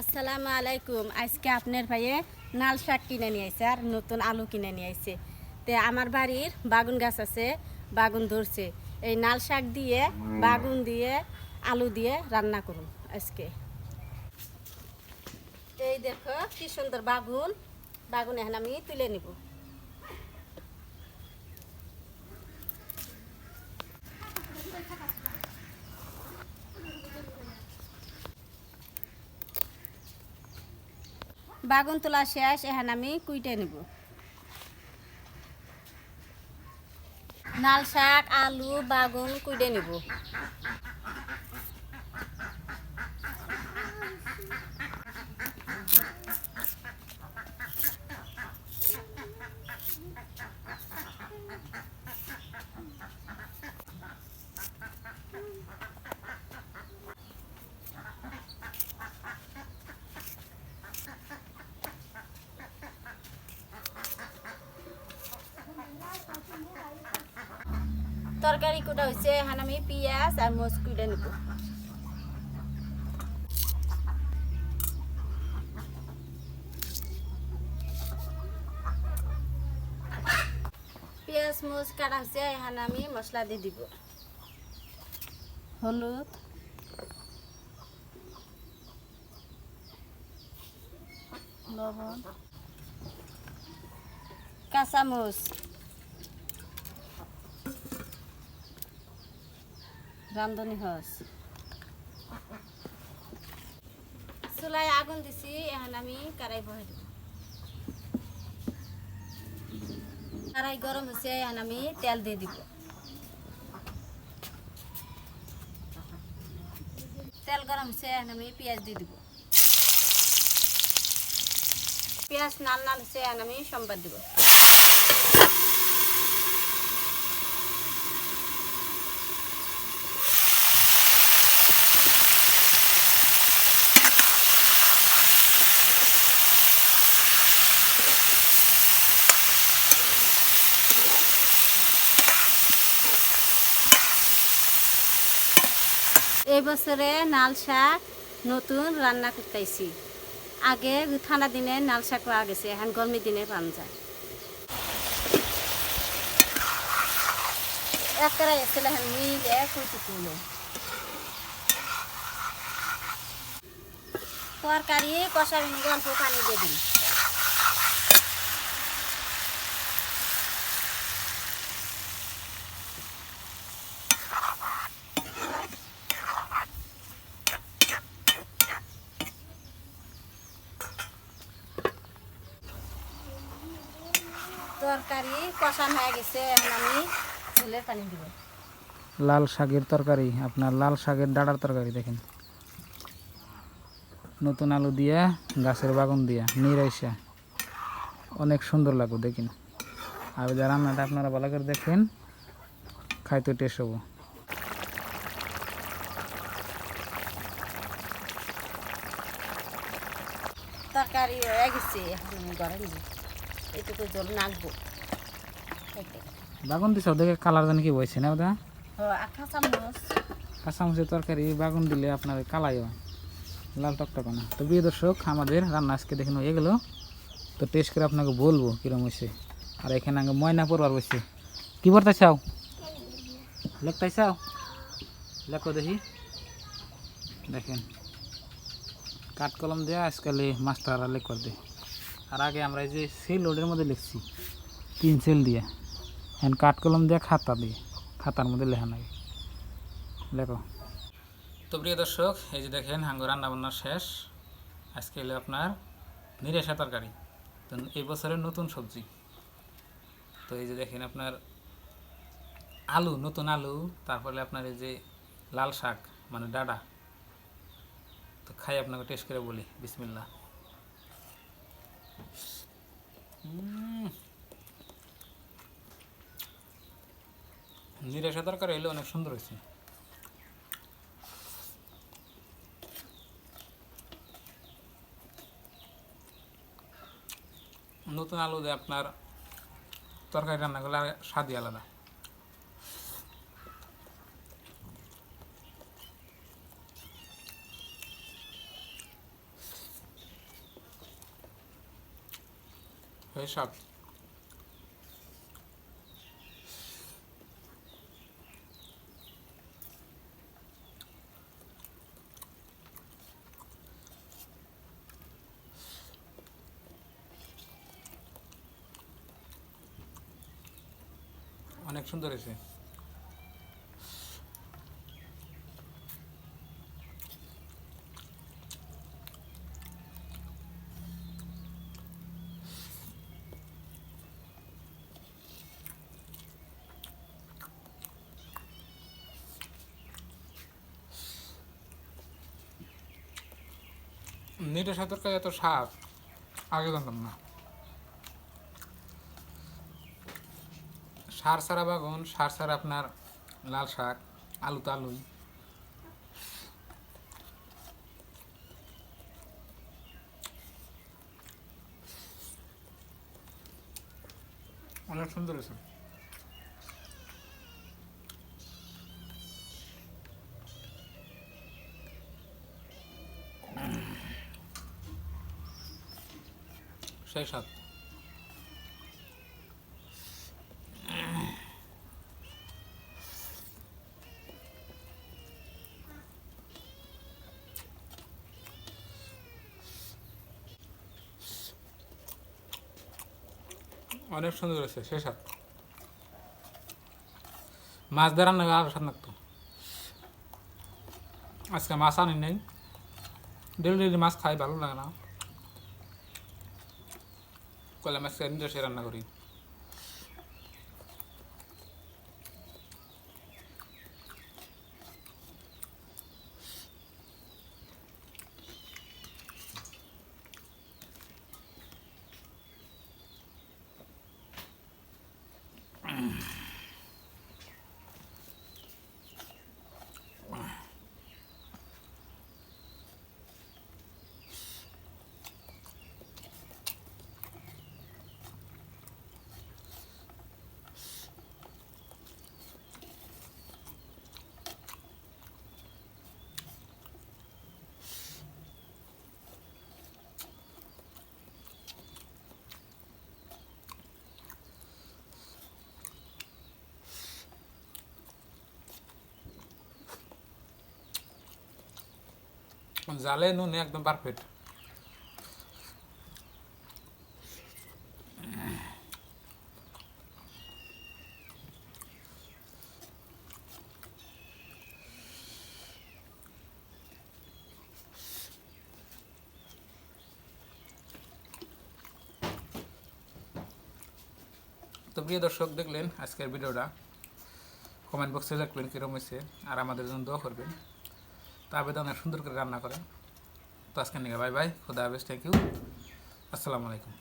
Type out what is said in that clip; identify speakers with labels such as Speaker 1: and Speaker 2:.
Speaker 1: আসসালামু আলাইকুম। আজকে আপনার ভাইয়ে নাল শাক কিনে নিয়ে আসছে আর নতুন আলু কিনে নিয়ে আসছে তে আমার বাড়ির বাগুন গাছ আছে, বাগুন ধরছে। এই নাল শাক দিয়ে, বাগুন দিয়ে, আলু দিয়ে রান্না করুন আজকে। এই দেখো কি সুন্দর বাগুন। বাগুন এখন আমি তুলে নিব। বাগুন তোলা শেষ এখন আমি কুইটে নিব। নাল শাক আলু বাগুন কুইটে নিব। তরকারি কুটা হয়েছে এখন আমি পিঁয়াজ আর মরিচ কুইটে নিব। পেঁয়াজ মরিচ কাটা হয়েছে এখন আমি মশলা দিয়ে দিব। হলুদ। লবণ। কাঁচামরিচ। রান্ধনি হস। চুলায় আগুন দিছি, এখন আমি কারাই বহাই দিব। কারাই গরম হয়েছে এখন আমি তেল দিয়ে দিব। তেল গরম হয়েছে এখন আমি পেঁয়াজ দিয়ে দিব। পেঁয়াজ নাল নাল হয়েছে এখন আমি সম্বাদ দিব। এই বছরে নাল শাক নতুন রান্না করতেছি। আগে ঠান্ডা দিনে নাল শাক পাওয়া গেছে, এখন গরমের দিনে পান যায়। তরকারি, কষা অল্প পানি দিয়ে তরকারি কষানো হয়ে গেছে এখন আমি ঝোলের পানি দিব।
Speaker 2: লাল শাকের তরকারি আপনার লাল শাকের ডাঁটার তরকারি দেখেন। নতুন আলু দিয়া গাছের বাগান দিয়া নিরাইসা। অনেক সুন্দর লাগবে দেখেন। আর ওই যে রান্নাটা আপনারা ভালো করে দেখেন খাইতে টেস্ট হব।
Speaker 1: তরকারি হয়ে গেছে ঘরে এটুকু জল নাকবো।
Speaker 2: বাগুন দিছ দেখে কালার জানি কি বইছে না ওটা
Speaker 1: ও আখা চামচ
Speaker 2: তরকারি বাগুন দিলে আপনার কালাই হয় লাল টকটকা না। তো প্রিয় দর্শক আমাদের রান্না আজকে দেখেন হয়ে গেল। তো টেস্ট করে আপনাকে বলব কিরম হয়েছে আর এখানে আগে ময়না পড়বার বসছে কি পড়তে চাও? লেখতাই চাও? লেখো দেখি। দেখেন। কাঠ কলম দিয়ে আজকাল মাস্টাররা লেখ করে দেয়। আর আগে আমরা এই যে সেল লোডের মধ্যে লিখছি, তিন সেল দিয়ে। এখন কাঠ কলম দিয়ে খাতা দিয়ে, খাতার মধ্যে লেখা লাগে লেখো। তো প্রিয় দর্শক, এই যে দেখেন হাঙ্গো রান্না বান্না শেষ। আজকে এলো আপনার নিরেশা তরকারি। তো এই বছরের নতুন সবজি। তো এই যে দেখেন আপনার আলু, নতুন আলু, তারপরে আপনার এই যে লাল শাক মানে ডাডা তো খাই আপনাকে টেস্ট করে বলি বিসমিল্লা নিরেশা তরকারি হলে অনেক সুন্দর হয়েছে। নতুন আলু দিয়ে আপনার তরকারি রান্না করলে স্বাদই আলাদা। সেই সব অনেক সুন্দর হয়েছে। নিটা সাঁতার এত স্বাদ, আগে জানতাম না। সার সারা বাগান, সার সারা আপনার লাল শাক, আলু তো আলুই। অনেক সুন্দর হয়েছে। সাত। অনেক সুন্দর আছে সে সাত। মাছ ধরার রান্না আরও স্বাদ লাগতো আজকে মাছ আনি নেই। ডেলি ডেলি মাছ খাই, ভালো লাগে না। কলে মাছ নিজে সে রান্না করি জালে নুন একদম পারফেক্ট তো প্রিয় দর্শক, দেখলেন আজকের ভিডিওটা। কমেন্ট বক্সে লিখবেন কীরকম হয়েছে, আর আমাদের জন্য দোয়া করবেন। তো অনেক সুন্দর করে রান্না করেন। তো আজকে নিয়ে বাই বাই খুদা হাফেজ থ্যাংক ইউ আসসালামু আলাইকুম।